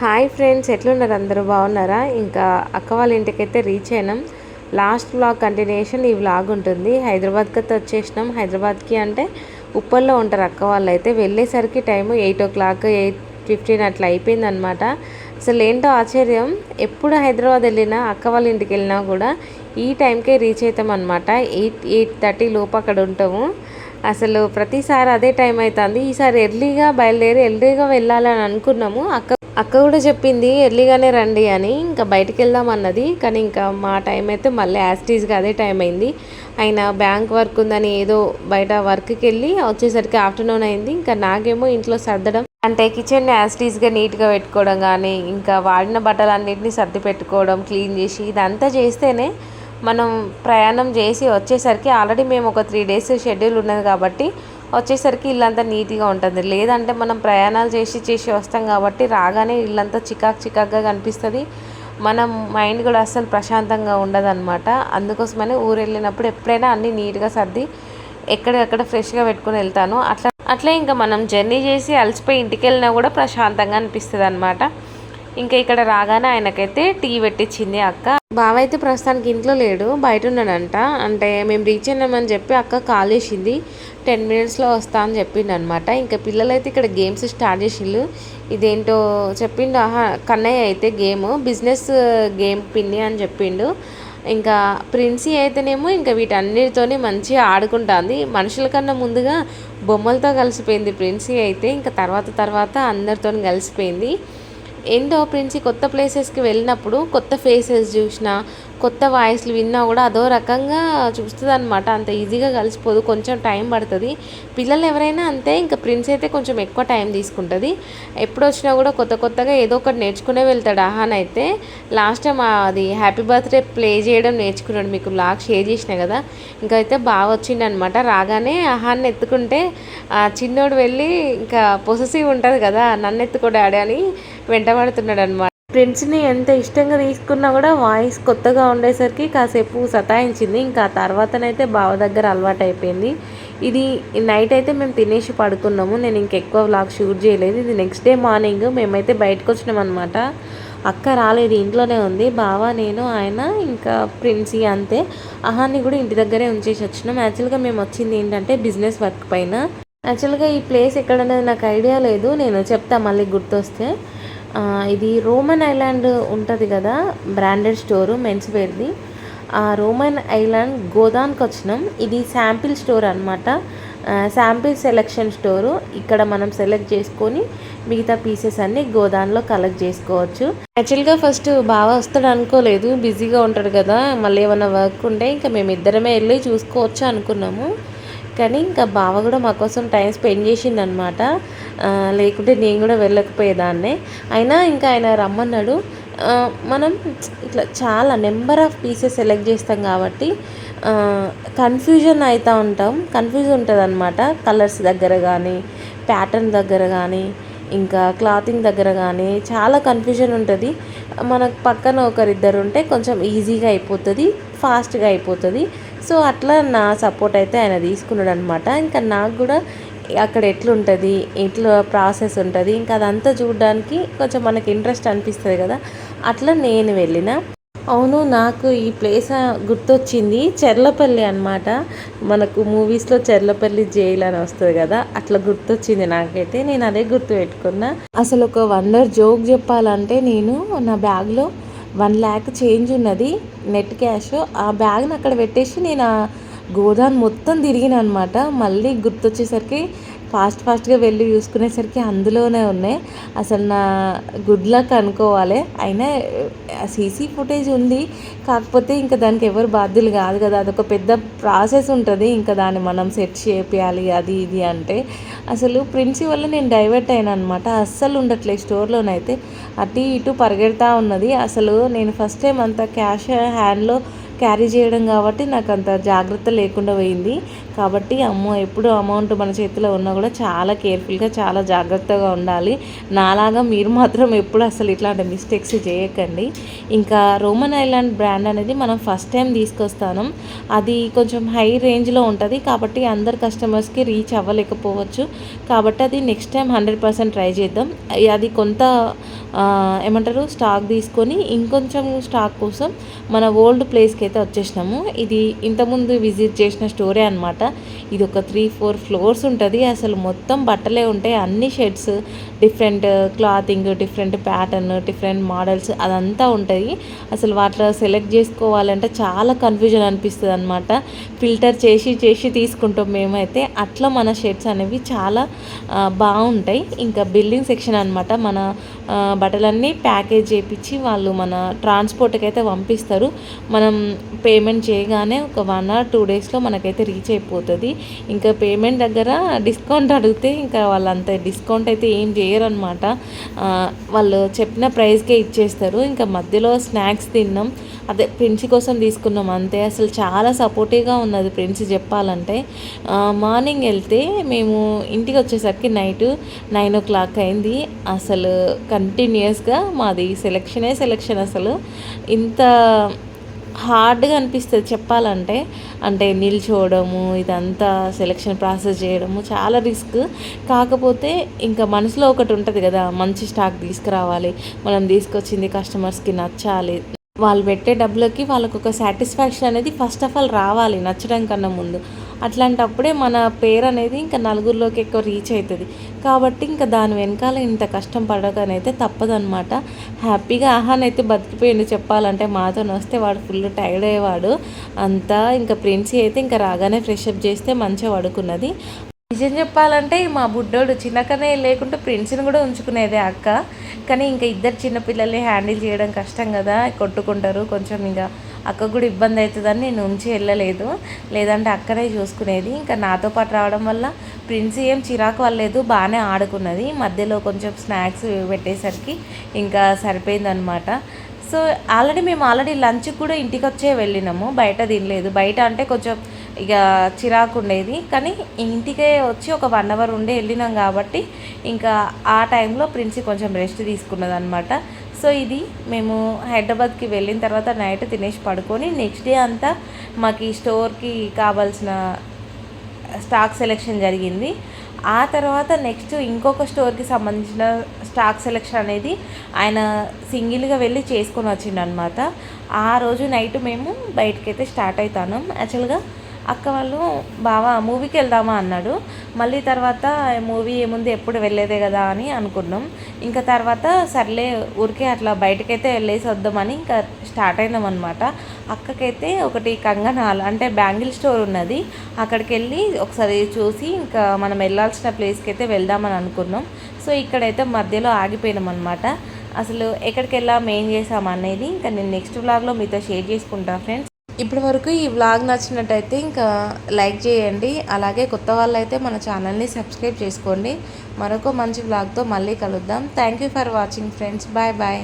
Hi friends ఎట్లున్నారు అందరూ? బాగున్నారా? ఇంకా అక్క వాళ్ళ ఇంటికైతే రీచ్ అయినాం. లాస్ట్ వ్లాగ్ కంటిన్యూషన్ ఈ వ్లాగ్ ఉంటుంది. హైదరాబాద్కి అయితే వచ్చేసినాం. హైదరాబాద్కి అంటే ఉప్పల్లో ఉంటారు అక్క వాళ్ళు అయితే వెళ్ళేసరికి time eight o'clock eight fifteen అట్లా అయిపోయిందనమాట అసలు ఏంటో ఆశ్చర్యం. ఎప్పుడు హైదరాబాద్ వెళ్ళినా అక్క వాళ్ళ ఇంటికి వెళ్ళినా కూడా ఈ టైంకే రీచ్ అవుతాం అనమాట ఎయిట్ ఎయిట్ థర్టీ లోపు అక్కడ ఉంటాము. అసలు ప్రతిసారి అదే టైం అవుతుంది ఈసారి ఎర్లీగా బయలుదేరి ఎర్లీగా వెళ్ళాలని అనుకున్నాము. అక్క అక్క కూడా చెప్పింది ఎర్లీగానే రండి అని. ఇంకా బయటికి వెళ్దాం అన్నది. కానీ ఇంకా మా టైం అయితే మళ్ళీ యాస్టీజ్గా అదే టైం అయింది. ఆయన బ్యాంక్ వర్క్ ఉందని ఏదో బయట వర్క్కి వెళ్ళి వచ్చేసరికి ఆఫ్టర్నూన్ అయింది. ఇంకా నాకేమో ఇంట్లో సర్దడం అంటే కిచెన్ యాస్టీస్గా నీట్గా పెట్టుకోవడం కానీ ఇంకా వాడిన బట్టలన్నింటినీ సర్ది పెట్టుకోవడం క్లీన్ చేసి ఇదంతా చేస్తేనే మనం ప్రయాణం చేసి వచ్చేసరికి ఆల్రెడీ మేము ఒక త్రీ డేస్ షెడ్యూల్ ఉన్నది కాబట్టి వచ్చేసరికి ఇల్లంతా నీట్గా ఉంటుంది. లేదంటే మనం ప్రయాణాలు చేసి చేసి వస్తాం కాబట్టి రాగానే ఇల్లంతా చికాక్ చికాక్గా కనిపిస్తుంది. మనం మైండ్ కూడా అస్సలు ప్రశాంతంగా ఉండదు అనమాట అందుకోసమని ఊరు వెళ్ళినప్పుడు ఎప్పుడైనా అన్నీ నీట్గా సర్ది ఎక్కడెక్కడ ఫ్రెష్గా పెట్టుకుని వెళ్తాను. అట్లా అట్లే ఇంకా మనం జర్నీ చేసి అలసిపోయి ఇంటికి వెళ్ళినా కూడా ప్రశాంతంగా అనిపిస్తుంది అనమాట ఇంకా ఇక్కడ రాగానే ఆయనకైతే టీ పెట్టించింది అక్క. బావ అయితే ప్రస్తుతానికి ఇంట్లో లేడు బయట ఉన్నాడంట అంటే మేము రీచ్ అయినామని చెప్పి అక్క కాల్ చేసింది. టెన్ మినిట్స్లో వస్తా అని చెప్పిండు అనమాట ఇంకా పిల్లలైతే ఇక్కడ గేమ్స్ స్టార్ట్ చేసిండు ఇదేంటో చెప్పిండు ఆహా కన్నయ్య అయితే గేమ్ బిజినెస్ గేమ్ పిన్ని అని చెప్పిండు. ఇంకా ప్రిన్సీ అయితేనేమో ఇంకా వీటన్నిటితోనే మంచిగా ఆడుకుంటుంది. మనుషుల కన్నా ముందుగా బొమ్మలతో కలిసిపోయింది ప్రిన్సీ అయితే. ఇంకా తర్వాత తర్వాత అందరితో కలిసిపోయింది. ఏంటో ప్రిన్సీ కొత్త ప్లేసెస్కి వెళ్ళినప్పుడు కొత్త ఫేసెస్ చూసినా కొత్త వాయిస్లు విన్నా కూడా అదో రకంగా చూస్తుంది అనమాట అంత ఈజీగా కలిసిపోదు కొంచెం టైం పడుతుంది. పిల్లలు ఎవరైనా అంతే ఇంకా ప్రిన్స్ అయితే కొంచెం ఎక్కువ టైం తీసుకుంటుంది. ఎప్పుడు వచ్చినా కూడా కొత్త కొత్తగా ఏదో ఒకటి నేర్చుకునే వెళ్తాడు ఆహాన్ అయితే. లాస్ట్ టైం అది హ్యాపీ బర్త్డే ప్లే చేయడం నేర్చుకున్నాడు మీకు లాగ్ షేర్ చేసిన కదా. ఇంకా అయితే బాగా వచ్చింది అనమాట రాగానే ఆహాన్ని ఎత్తుకుంటే ఆ చిన్నోడు వెళ్ళి ఇంకా పొసెసివ్ ఉంటుంది కదా నన్ను ఎత్తుకో డాడీ అని వెంటబడుతున్నాడు అనమాట ఫ్రెండ్స్ని ఎంత ఇష్టంగా తీసుకున్నా కూడా వాయిస్ కొత్తగా ఉండేసరికి కాసేపు సతాయించింది. ఇంకా ఆ తర్వాతనైతే బావ దగ్గర అలవాటు అయిపోయింది ఇది నైట్ అయితే మేము తినేసి పడుకున్నాము. నేను ఇంకెక్కువ వ్లాగ్ షూట్ చేయలేదు. ఇది నెక్స్ట్ డే మార్నింగ్. మేమైతే బయటకు వచ్చినాం అనమాట అక్క రాలేదు. ఇంట్లోనే ఉంది. బావ నేను ఆయన ఇంకా ప్రిన్సీ అంతే. అహాన్ని కూడా ఇంటి దగ్గరే ఉంచేసి వచ్చినాం. యాక్చువల్గా మేము వచ్చింది ఏంటంటే బిజినెస్ వర్క్ పైన. యాక్చువల్గా ఈ ప్లేస్ ఎక్కడనేది నాకు ఐడియా లేదు. నేను చెప్తా మళ్ళీ గుర్తొస్తే. ఇది రోమన్ ఐలాండ్ ఉంటుంది కదా బ్రాండెడ్ స్టోరు మెన్స్ వేర్ది. ఆ రోమన్ ఐలాండ్ గోదాన్కి వచ్చినాం. ఇది శాంపిల్ స్టోర్ అనమాట శాంపిల్ సెలెక్షన్ స్టోరు. ఇక్కడ మనం సెలెక్ట్ చేసుకొని మిగతా పీసెస్ అన్నీ గోదాన్లో కలెక్ట్ చేసుకోవచ్చు. యాక్చువల్గా ఫస్ట్ బాగా వస్తాడు అనుకోలేదు. బిజీగా ఉంటాడు కదా. మళ్ళీ ఏమైనా వర్క్ ఉంటే ఇంకా మేము ఇద్దరమే వెళ్ళి చూసుకోవచ్చు అనుకున్నాము. కానీ ఇంకా బావ కూడా మా కోసం టైం స్పెండ్ చేసిందనమాట లేకుంటే నేను కూడా వెళ్ళకపోయేదాన్నే. అయినా ఇంకా ఆయన రమ్మన్నాడు. మనం ఇట్లా చాలా నెంబర్ ఆఫ్ పీసెస్ సెలెక్ట్ చేస్తాం కాబట్టి కన్ఫ్యూజన్ అవుతూ ఉంటాం. కన్ఫ్యూజ్ ఉంటుంది అనమాట కలర్స్ దగ్గర కానీ ప్యాటర్న్ దగ్గర కానీ ఇంకా క్లాతింగ్ దగ్గర కానీ చాలా కన్ఫ్యూజన్ ఉంటుంది. మనకు పక్కన ఒకరిద్దరు ఉంటే కొంచెం ఈజీగా అయిపోతుంది ఫాస్ట్గా అయిపోతుంది. సో అట్లా నా సపోర్ట్ అయితే ఆయన తీసుకున్నాడు అనమాట ఇంకా నాకు కూడా అక్కడ ఎట్లుంటుంది ఎట్లా ప్రాసెస్ ఉంటుంది ఇంకా అదంతా చూడడానికి కొంచెం మనకి ఇంట్రెస్ట్ అనిపిస్తుంది కదా. అట్లా నేను వెళ్ళిన. అవును నాకు ఈ ప్లేస్ గుర్తొచ్చింది చెర్లపల్లి అనమాట మనకు మూవీస్లో చెర్లపల్లి జైలు అని వస్తుంది కదా అట్లా గుర్తొచ్చింది నాకైతే నేను అదే గుర్తు పెట్టుకున్నా. అసలు ఒక వండర్ జోక్ చెప్పాలంటే నేను నా బ్యాగ్లో వన్ ల్యాక్ చేంజ్ ఉన్నది నెట్ క్యాష్. ఆ బ్యాగ్ని అక్కడ పెట్టేసి నేను గోదాన్ మొత్తం తిరిగిన అనమాట మళ్ళీ గుర్తొచ్చేసరికి ఫాస్ట్ ఫాస్ట్గా వెళ్ళి చూసుకునేసరికి అందులోనే ఉన్నాయి. అసలు నా గుడ్ లక్ అనుకోవాలి. అయినా సీసీ ఫుటేజ్ ఉంది. కాకపోతే ఇంకా దానికి ఎవరు బాధ్యులు కాదు కదా. అదొక పెద్ద ప్రాసెస్ ఉంటుంది. ఇంకా దాన్ని మనం సెట్ చేయాలి అది ఇది అంటే. అసలు ప్రిన్సి వల్ల నేను డైవర్ట్ అయినా అనమాట అస్సలు ఉండట్లేదు స్టోర్లోనైతే. అటు ఇటు పరిగెడతా ఉన్నది. అసలు నేను ఫస్ట్ టైం అంతా క్యాష్ హ్యాండ్లో క్యారీ చేయడం కాబట్టి నాకు అంత జాగ్రత్త లేకుండా పోయింది. కాబట్టి అమ్మో ఎప్పుడు అమౌంట్ మన చేతిలో ఉన్నా కూడా చాలా కేర్ఫుల్గా చాలా జాగ్రత్తగా ఉండాలి. నాలాగా మీరు మాత్రం ఎప్పుడు అసలు ఇట్లాంటి మిస్టేక్స్ చేయకండి. ఇంకా రోమన్ ఐలాండ్ బ్రాండ్ అనేది మనం ఫస్ట్ టైం తీసుకొస్తాను. అది కొంచెం హై రేంజ్లో ఉంటుంది. కాబట్టి అందరు కస్టమర్స్కి రీచ్ అవ్వలేకపోవచ్చు. కాబట్టి అది next time hundred percent try చేద్దాం. అది కొంత ఏమంటారు స్టాక్ తీసుకొని ఇంకొంచెం స్టాక్ కోసం మన ఓల్డ్ ప్లేస్కి అయితే వచ్చేసినాము. ఇది ఇంతకుముందు విజిట్ చేసిన స్టోరే అనమాట ఇది ఒక త్రీ ఫోర్ ఫ్లోర్స్ ఉంటుంది. అసలు మొత్తం బట్టలే ఉంటాయి. అన్ని sheds different clothing different pattern different models అదంతా ఉంటుంది. అసలు వాటిలో సెలెక్ట్ చేసుకోవాలంటే చాలా కన్ఫ్యూజన్ అనిపిస్తుంది అనమాట ఫిల్టర్ చేసి చేసి తీసుకుంటాం మేమైతే. అట్లా మన షెడ్స్ అనేవి చాలా బాగుంటాయి. ఇంకా బిల్డింగ్ సెక్షన్ అనమాట మన బట్టలన్నీ ప్యాకేజ్ చేయించి వాళ్ళు మన ట్రాన్స్పోర్ట్కి అయితే పంపిస్తారు. మనం పేమెంట్ చేయగానే ఒక వన్ ఆర్ టూ డేస్లో మనకైతే రీచ్ అయిపోతుంది. ఇంకా పేమెంట్ దగ్గర డిస్కౌంట్ అడిగితే ఇంకా వాళ్ళంత డిస్కౌంట్ అయితే ఏం చేయరనమాట వాళ్ళు చెప్పిన ప్రైస్కే ఇచ్చేస్తారు. ఇంకా మధ్యలో స్నాక్స్ తిన్నాం. అదే ప్రిన్స్ కోసం తీసుకున్నాం అంతే. అసలు చాలా సపోర్టివ్గా ఉన్నది ప్రిన్స్ చెప్పాలంటే. మార్నింగ్ వెళ్తే మేము ఇంటికి వచ్చేసరికి నైట్ నైన్ ఓ క్లాక్ అయింది. అసలు కంటిన్యూస్గా మాది సెలక్షనే సెలక్షన్ అసలు. ఇంత హార్డ్గా అనిపిస్తుంది చెప్పాలంటే. అంటే నిల్చోవడము ఇదంతా సెలెక్షన్ ప్రాసెస్ చేయడము చాలా రిస్క్. కాకపోతే ఇంకా మనసులో ఒకటి ఉంటుంది కదా మంచి స్టాక్ తీసుకురావాలి మనం తీసుకొచ్చింది కస్టమర్స్కి నచ్చాలి. వాళ్ళు పెట్టే డబ్బులకి వాళ్ళకు ఒక సాటిస్ఫాక్షన్ అనేది ఫస్ట్ ఆఫ్ ఆల్ రావాలి నచ్చడం కన్నా ముందు. అట్లాంటప్పుడే మన పేరు అనేది ఇంకా నలుగురిలోకి ఎక్కువ రీచ్ అవుతుంది. కాబట్టి ఇంకా దాని వెనకాల ఇంత కష్టం పడకనైతే తప్పదనమాట హ్యాపీగా ఆహాన్ అయితే బతికిపోయింది చెప్పాలంటే మాతో వస్తే వాడు ఫుల్ టైర్డ్ అయ్యేవాడు. అంతా ఇంకా ప్రిన్సీ అయితే ఇంకా రాగానే ఫ్రెష్ అప్ చేస్తే మంచిగా పడుకున్నది. నిజం చెప్పాలంటే మా బుడ్డోడు చిన్నకనే లేకుంటే ప్రిన్స్ని కూడా ఉంచుకునేదే అక్క. కానీ ఇంకా ఇద్దరు చిన్నపిల్లల్ని హ్యాండిల్ చేయడం కష్టం కదా కొట్టుకుంటారు. కొంచెం ఇంకా అక్క కూడా ఇబ్బంది అవుతుందని నేను ఉంచి వెళ్ళలేదు. లేదంటే అక్కడే చూసుకునేది. ఇంకా నాతో పాటు రావడం వల్ల ప్రిన్స్ ఏం చిరాకు వల్లేదు బాగానే ఆడుకున్నది. మధ్యలో కొంచెం స్నాక్స్ పెట్టేసరికి ఇంకా సరిపోయిందనమాట సో ఆల్రెడీ మేము ఆల్రెడీ లంచ్కి కూడా ఇంటికి వచ్చే వెళ్ళినాము. బయట తినలేదు. బయట అంటే కొంచెం ఇక చిరాకు ఉండేది. కానీ ఇంటికే వచ్చి ఒక వన్ అవర్ ఉండి వెళ్ళినాం కాబట్టి ఇంకా ఆ టైంలో ప్రిన్సి కొంచెం రెస్ట్ తీసుకున్నది అనమాట సో ఇది మేము హైదరాబాద్కి వెళ్ళిన తర్వాత నైట్ తినేసి పడుకొని నెక్స్ట్ డే అంతా మాకు ఈ స్టోర్కి కావాల్సిన స్టాక్ సెలెక్షన్ జరిగింది. ఆ తర్వాత నెక్స్ట్ ఇంకొక స్టోర్కి సంబంధించిన స్టాక్ సెలెక్షన్ అనేది ఆయన సింగిల్గా వెళ్ళి చేసుకొని వచ్చిండు అనమాట ఆ రోజు నైట్ మేము బయటకైతే స్టార్ట్ అవుతాను. యాక్చువల్గా అక్క వాళ్ళు బావా మూవీకి వెళ్దామా? అన్నాడు. మళ్ళీ తర్వాత మూవీ ఏముంది ఎప్పుడు వెళ్ళేదే కదా? అని అనుకున్నాం. ఇంకా తర్వాత సర్లే ఊరికే అట్లా బయటకైతే వెళ్ళేసి వద్దామని ఇంకా స్టార్ట్ అయినాం అనమాట అక్కకైతే ఒకటి కంగనాల్ అంటే బ్యాంగిల్ స్టోర్ ఉన్నది. అక్కడికి వెళ్ళి ఒకసారి చూసి ఇంకా మనం వెళ్ళాల్సిన ప్లేస్కి అయితే వెళ్దామని అనుకున్నాం. సో ఇక్కడైతే మధ్యలో ఆగిపోయినాం అనమాట అసలు ఎక్కడికి వెళ్ళాం ఏం చేసాం అనేది ఇంకా నేను నెక్స్ట్ బ్లాగ్లో మీతో షేర్ చేసుకుంటాను ఫ్రెండ్స్. ఇప్పటి వరకు ఈ వ్లాగ్ నచ్చినట్టయితే ఇంకా లైక్ చేయండి. అలాగే కొత్త వాళ్ళైతే మన ఛానల్ని సబ్స్క్రైబ్ చేసుకోండి. మరొక మంచి వ్లాగ్తో మళ్ళీ కలుద్దాం. Thank you for watching friends bye bye